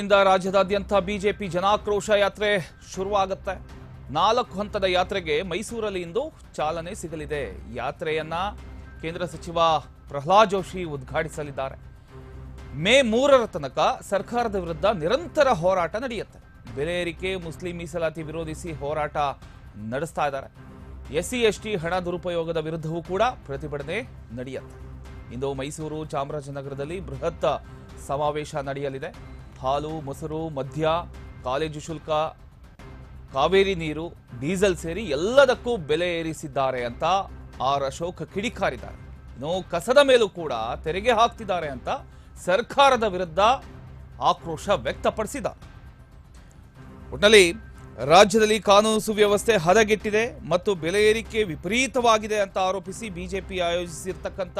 ಇಂದ ರಾಜ್ಯದಾದ್ಯಂತ ಬಿಜೆಪಿ ಜನಾಕ್ರೋಶ ಯಾತ್ರೆ ಶುರುವಾಗುತ್ತೆ. ನಾಲ್ಕು ಹಂತದ ಯಾತ್ರೆಗೆ ಮೈಸೂರಲ್ಲಿ ಇಂದು ಚಾಲನೆ ಸಿಗಲಿದೆ. ಯಾತ್ರೆಯನ್ನ ಕೇಂದ್ರ ಸಚಿವ ಪ್ರಹ್ಲಾದ್ ಜೋಶಿ ಉದ್ಘಾಟಿಸಲಿದ್ದಾರೆ. ಮೇ ಮೂರರ ತನಕ ಸರ್ಕಾರದ ವಿರುದ್ಧ ನಿರಂತರ ಹೋರಾಟ ನಡೆಯುತ್ತೆ. ಬೆಲೆ ಏರಿಕೆ, ಮುಸ್ಲಿಂ ಮೀಸಲಾತಿ ವಿರೋಧಿಸಿ ಹೋರಾಟ ನಡೆಸ್ತಾ ಇದ್ದಾರೆ. ಎಸ್ಸಿ, ಎಸ್ಟಿ ಹಣ ದುರುಪಯೋಗದ ವಿರುದ್ಧವೂ ಕೂಡ ಪ್ರತಿಭಟನೆ ನಡೆಯುತ್ತೆ. ಇಂದು ಮೈಸೂರು ಚಾಮರಾಜನಗರದಲ್ಲಿ ಬೃಹತ್ ಸಮಾವೇಶ ನಡೆಯಲಿದೆ. ಹಾಲು, ಮೊಸರು, ಮದ್ಯ, ಕಾಲೇಜು ಶುಲ್ಕ, ಕಾವೇರಿ ನೀರು, ಡೀಸೆಲ್ ಸೇರಿ ಎಲ್ಲದಕ್ಕೂ ಬೆಲೆ ಏರಿಸಿದ್ದಾರೆ ಅಂತ ಆರ್ ಅಶೋಕ್ ಕಿಡಿಕಾರಿದ್ದಾರೆ. ಇನ್ನು ಕಸದ ಮೇಲೂ ಕೂಡ ತೆರಿಗೆ ಹಾಕ್ತಿದ್ದಾರೆ ಅಂತ ಸರ್ಕಾರದ ವಿರುದ್ಧ ಆಕ್ರೋಶ ವ್ಯಕ್ತಪಡಿಸಿದ ಒಟ್ಟಿನಲ್ಲಿ ರಾಜ್ಯದಲ್ಲಿ ಕಾನೂನು ಸುವ್ಯವಸ್ಥೆ ಹದಗೆಟ್ಟಿದೆ ಮತ್ತು ಬೆಲೆ ಏರಿಕೆ ವಿಪರೀತವಾಗಿದೆ ಅಂತ ಆರೋಪಿಸಿ ಬಿಜೆಪಿ ಆಯೋಜಿಸಿರ್ತಕ್ಕಂಥ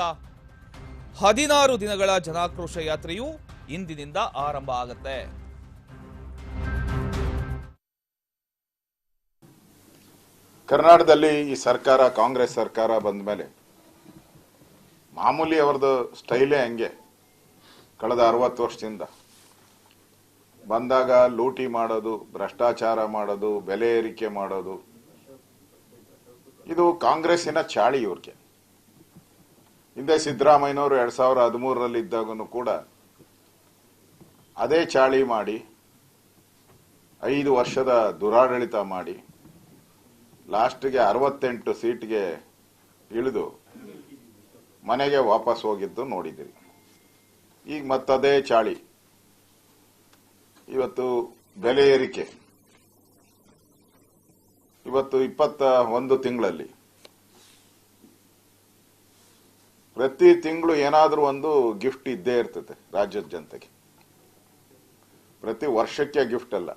ಹದಿನಾರು ದಿನಗಳ ಜನಾಕ್ರೋಶ ಯಾತ್ರೆಯು ಇಂದಿನಿಂದ ಆರಂಭ ಆಗುತ್ತೆ. ಕರ್ನಾಟಕದಲ್ಲಿ ಈ ಸರ್ಕಾರ, ಕಾಂಗ್ರೆಸ್ ಸರ್ಕಾರ ಬಂದ ಮೇಲೆ ಮಾಮೂಲಿ ಅವ್ರದ್ದು ಸ್ಟೈಲೇ ಹಂಗೆ. ಕಳೆದ ಅರವತ್ತು ವರ್ಷದಿಂದ ಬಂದಾಗ ಲೂಟಿ ಮಾಡೋದು, ಭ್ರಷ್ಟಾಚಾರ ಮಾಡೋದು, ಬೆಲೆ ಏರಿಕೆ ಮಾಡೋದು. ಇದು ಕಾಂಗ್ರೆಸ್ಸಿನ ಚಾಳಿ ಇವ್ರಿಗೆ. ಹಿಂದೆ ಸಿದ್ದರಾಮಯ್ಯನವರು ಎರಡ್ ಸಾವಿರದ ಹದಿಮೂರರಲ್ಲಿ ಇದ್ದಾಗೂ ಕೂಡ ಅದೇ ಚಾಳಿ ಮಾಡಿ, ಐದು ವರ್ಷದ ದುರಾಡಳಿತ ಮಾಡಿ, ಲಾಸ್ಟ್ಗೆ ಅರವತ್ತೆಂಟು ಸೀಟ್ಗೆ ಇಳಿದು ಮನೆಗೆ ವಾಪಸ್ ಹೋಗಿದ್ದು ನೋಡಿದ್ರಿ ಈಗ ಮತ್ತದೇ ಚಾಳಿ. ಇವತ್ತು ಬೆಲೆ ಏರಿಕೆ. ಇವತ್ತು ಇಪ್ಪತ್ತ ಒಂದು ತಿಂಗಳಲ್ಲಿ ಪ್ರತಿ ತಿಂಗಳು ಏನಾದರೂ ಒಂದು ಗಿಫ್ಟ್ ಇದ್ದೇ ಇರ್ತದೆ ರಾಜ್ಯದ ಜನತೆಗೆ. ಪ್ರತಿ ವರ್ಷಕ್ಕೆ ಗಿಫ್ಟ್ ಅಲ್ಲ.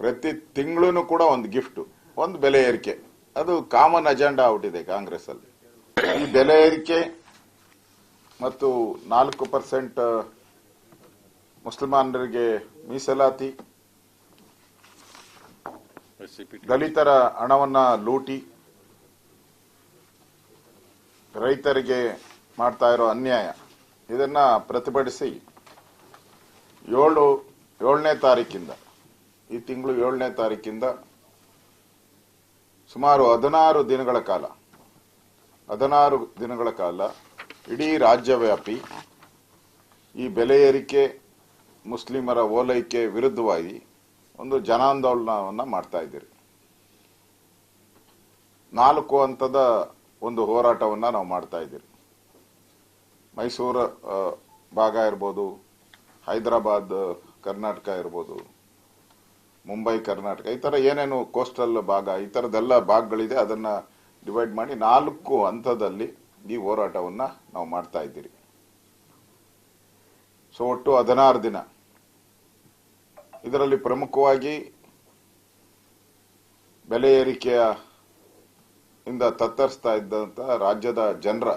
ಪ್ರತಿ ತಿಂಗಳೂ ಕೂಡ ಒಂದು ಗಿಫ್ಟ್ ಒಂದು ಬೆಲೆ ಏರಿಕೆ. ಅದು ಕಾಮನ್ ಅಜೆಂಡಾ ಆಗ್ಬಿಟ್ಟಿದೆ ಕಾಂಗ್ರೆಸ್ ಅಲ್ಲಿ ಈ ಬೆಲೆ ಏರಿಕೆ ಮತ್ತು ನಾಲ್ಕು ಪರ್ಸೆಂಟ್ ಮುಸಲ್ಮಾನರಿಗೆ ಮೀಸಲಾತಿ, ದಲಿತರ ಹಣವನ್ನ ಲೂಟಿ, ರೈತರಿಗೆ ಮಾಡ್ತಾ ಇರೋ ಅನ್ಯಾಯ. ಇದನ್ನ ಪ್ರತಿಭಟಿಸಿ ಏಳು ಏಳನೇ ತಾರೀಕಿಂದ, ಈ ತಿಂಗಳು ಏಳನೇ ತಾರೀಕಿಂದ ಸುಮಾರು ಹದಿನಾರು ದಿನಗಳ ಕಾಲ, ಹದಿನಾರು ದಿನಗಳ ಕಾಲ ಇಡೀ ರಾಜ್ಯವ್ಯಾಪಿ ಈ ಬೆಲೆ ಏರಿಕೆ, ಮುಸ್ಲಿಮರ ಓಲೈಕೆ ವಿರುದ್ಧವಾಗಿ ಒಂದು ಜನಾಂದೋಲನವನ್ನ ಮಾಡ್ತಾ ಇದ್ದೀರಿ. ನಾಲ್ಕು ಹಂತದ ಒಂದು ಹೋರಾಟವನ್ನ ನಾವು ಮಾಡ್ತಾ ಇದ್ದೀರಿ. ಮೈಸೂರು ಭಾಗ ಇರ್ಬೋದು, ಹೈದರಾಬಾದ್ ಕರ್ನಾಟಕ ಇರ್ಬೋದು, ಮುಂಬೈ, ಕರ್ನಾಟಕ, ಈ ತರ ಏನೇನು ಕೋಸ್ಟಲ್ ಭಾಗ, ಈ ತರದೆಲ್ಲ ಭಾಗಗಳಿದೆ, ಅದನ್ನ ಡಿವೈಡ್ ಮಾಡಿ ನಾಲ್ಕು ಹಂತದಲ್ಲಿ ಈ ಹೋರಾಟವನ್ನ ನಾವು ಮಾಡ್ತಾ ಇದ್ದೀರಿ. ಸೊ ಒಟ್ಟು ಹದಿನಾರು ದಿನ. ಇದರಲ್ಲಿ ಪ್ರಮುಖವಾಗಿ ಬೆಲೆ ಏರಿಕೆಯ ಇಂದ ತತ್ತರಿಸ್ತಾ ಇದ್ದಂತ ರಾಜ್ಯದ ಜನರ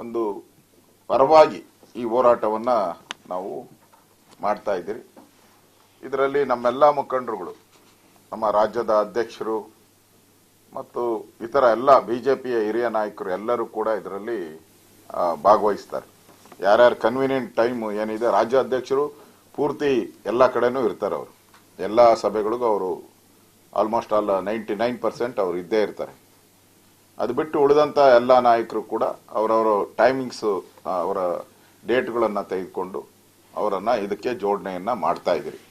ಒಂದು ಪರವಾಗಿ ಈ ಹೋರಾಟವನ್ನ ನಾವು ಮಾಡ್ತಾ ಇದ್ದೀರಿ. ಇದರಲ್ಲಿ ನಮ್ಮೆಲ್ಲ ಮುಖಂಡರುಗಳು, ನಮ್ಮ ರಾಜ್ಯದ ಅಧ್ಯಕ್ಷರು ಮತ್ತು ಇತರ ಎಲ್ಲ ಬಿಜೆಪಿಯ ಹಿರಿಯ ನಾಯಕರು ಎಲ್ಲರೂ ಕೂಡ ಇದರಲ್ಲಿ ಭಾಗವಹಿಸ್ತಾರೆ. ಯಾರ್ಯಾರು ಕನ್ವೀನಿಯಂಟ್ ಟೈಮ್ ಏನಿದೆ ರಾಜ್ಯ ಅಧ್ಯಕ್ಷರು ಪೂರ್ತಿ ಎಲ್ಲ ಕಡೆನೂ ಇರ್ತಾರೆ ಅವರು. ಎಲ್ಲ ಸಭೆಗಳಿಗೂ ಅವರು almost all ninety nine percent ಅವರು ಇದ್ದೇ ಇರ್ತಾರೆ. ಅದು ಬಿಟ್ಟು ಉಳಿದಂತ ಎಲ್ಲ ನಾಯಕರು ಕೂಡ ಅವರವರ ಟೈಮಿಂಗ್ಸ್ ಅವರ ಡೇಟ್ಗಳನ್ನು ತೆಗೆದುಕೊಂಡು ಅವರನ್ನ ಇದಕ್ಕೆ ಜೋಡಣೆಯನ್ನ ಮಾಡ್ತಾ ಇದ್ದೀರಿ.